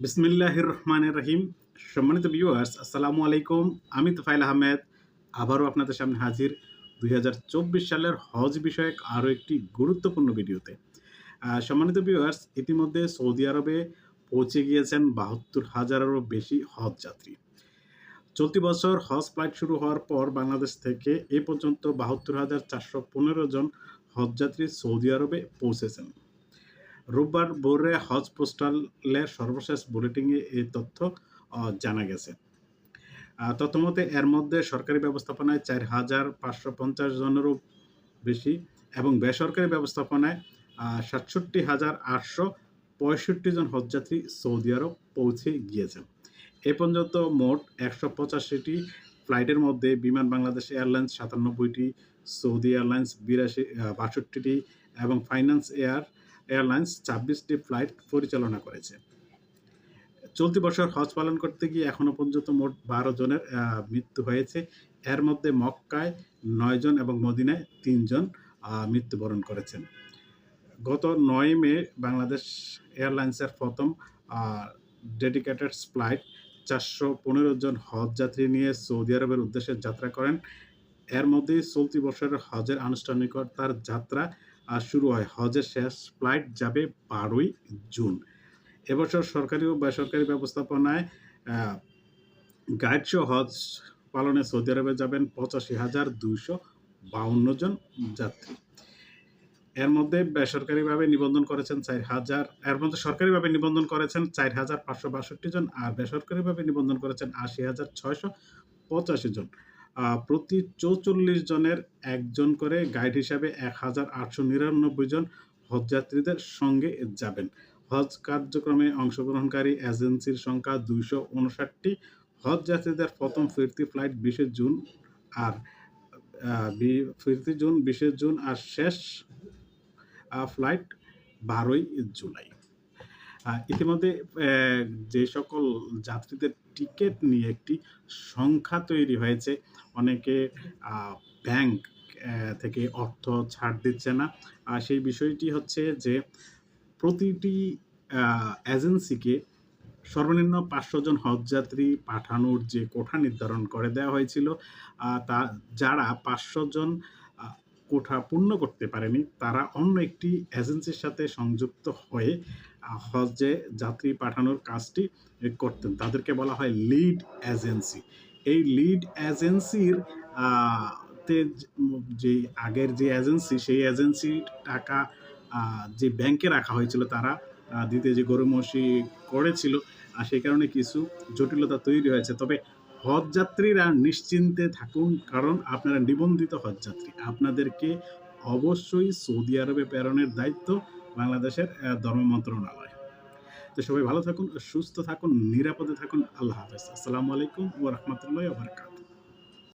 বিসমিল্লাহির রহমানির রহিম সম্মানিত ভিউয়ার্স আসসালামু আলাইকুম। আমি তোফাইল আহমেদ। আবারও আপনাদের সামনে হাজির। দুই হাজার চব্বিশ সালের হজ বিষয়ক আরও একটি গুরুত্বপূর্ণ ভিডিওতে। সম্মানিত ভিউয়ার্স ইতিমধ্যে সৌদি আরবে পৌঁছে গিয়েছেন বাহাত্তর হাজারেরও বেশি হজ যাত্রী। চলতি বছর হজ ফ্লাইট শুরু হওয়ার পর বাংলাদেশ থেকে এ পর্যন্ত বাহাত্তর হাজার চারশো পনেরো জন হজযাত্রী সৌদি আরবে পৌঁছেছেন। রোববার ভোরে হজ পোস্টালের সর্বশেষ বুলেটিনে এই তথ্য জানা গেছে। তথ্যমতে, এর মধ্যে সরকারি ব্যবস্থাপনায় চার হাজার পাঁচশো পঞ্চাশ জনেরও বেশি এবং বেসরকারি ব্যবস্থাপনায় সাতষট্টি হাজার আটশো পঁয়ষট্টি জন হজযাত্রী সৌদি আরব পৌঁছে গিয়েছেন। এ পর্যন্ত মোট একশো পঁচাশিটি ফ্লাইটের মধ্যে বিমান বাংলাদেশ এয়ারলাইন্স সাতানব্বইটি, সৌদি এয়ারলাইন্স বিরাশি বাষট্টিটি এবং ফাইন্যান্স এয়ার এয়ারলাইন্স ছাব্বিশটি ফ্লাইট পরিচালনা করেছে। চলতি বছর হজ পালন করতে গিয়ে এখনও পর্যন্ত মোট বারো জনের মৃত্যু হয়েছে। এর মধ্যে মক্কায় নয় জন এবং মদিনায় তিনজন মৃত্যুবরণ করেছেন। গত নয় মে বাংলাদেশ এয়ারলাইন্সের প্রথম ডেডিকেটেড ফ্লাইট চারশো পনেরো জন হজ যাত্রী নিয়ে সৌদি আরবের উদ্দেশ্যে যাত্রা করেন। এর মধ্যেই চলতি বছরের হজের আনুষ্ঠানিকতার যাত্রা শুরু হয়। হজের শেষ ফ্লাইট যাবে বারোই জুন। এবছর সরকারি ও বেসরকারি ব্যবস্থাপনায় গাইড শো হজ পালনে সৌদি আরবে যাবেন পঁচাশি হাজার দুইশো বাউন্ন জন যাত্রী। এর মধ্যে বেসরকারিভাবে নিবন্ধন করেছেন চার হাজার, এর মধ্যে সরকারিভাবে নিবন্ধন করেছেন চার হাজার পাঁচশো বাষট্টি জন আর বেসরকারিভাবে নিবন্ধন করেছেন আশি হাজার ছয়শো পঁচাশি জন। প্রতি চৌচল্লিশ জনের একজন করে গাইড হিসাবে এক হাজার আটশো নিরানব্বই জন হজযাত্রীদের সঙ্গে যাবেন। হজ কার্যক্রমে অংশগ্রহণকারী এজেন্সির সংখ্যা দুইশো উনষাটটি। হজ যাত্রীদের প্রথম ফিরতি ফ্লাইট বিশে জুন আর ফিরতি জুন বিশে জুন আর শেষ ফ্লাইট বারোই জুলাই। ইতিমধ্যে যে সকল যাত্রীদের টিকিট নিয়ে একটি সংখ্যা তৈরি হয়েছে। অনেকে ব্যাংক থেকে অর্থ ছাড় দিচ্ছে না। আর সেই বিষয়টি হচ্ছে যে, প্রতিটি এজেন্সিকে সর্বনিম্ন পাঁচশো জন হজযাত্রী পাঠানোর যে কোঠা নির্ধারণ করে দেওয়া হয়েছিল তা, যারা পাঁচশো জন কোঠা পূর্ণ করতে পারেনি, তারা অন্য একটি এজেন্সির সাথে সংযুক্ত হয়ে হজে যাত্রী পাঠানোর কাজটি করতেন। তাদেরকে বলা হয় লিড এজেন্সি এই লিড এজেন্সির তে যে আগের যে এজেন্সি সেই এজেন্সি টাকা যে ব্যাংকে রাখা হয়েছিল, তারা দিতে যে গরুমসি করেছিল আর সেই কারণে কিছু জটিলতা তৈরি হয়েছে। তবে হজযাত্রীরা নিশ্চিন্তে থাকুন, কারণ আপনারা নিবন্ধিত হজযাত্রী। আপনাদেরকে অবশ্যই সৌদি আরবে প্রেরণের দায়িত্ব বাংলাদেশের ধর্ম মন্ত্রণালয়। তো সবাই ভালো থাকুন, সুস্থ থাকুন, নিরাপদে থাকুন। আল্লাহ হাফেজ। আসসালামু আলাইকুম ও রহমতুল্লাহ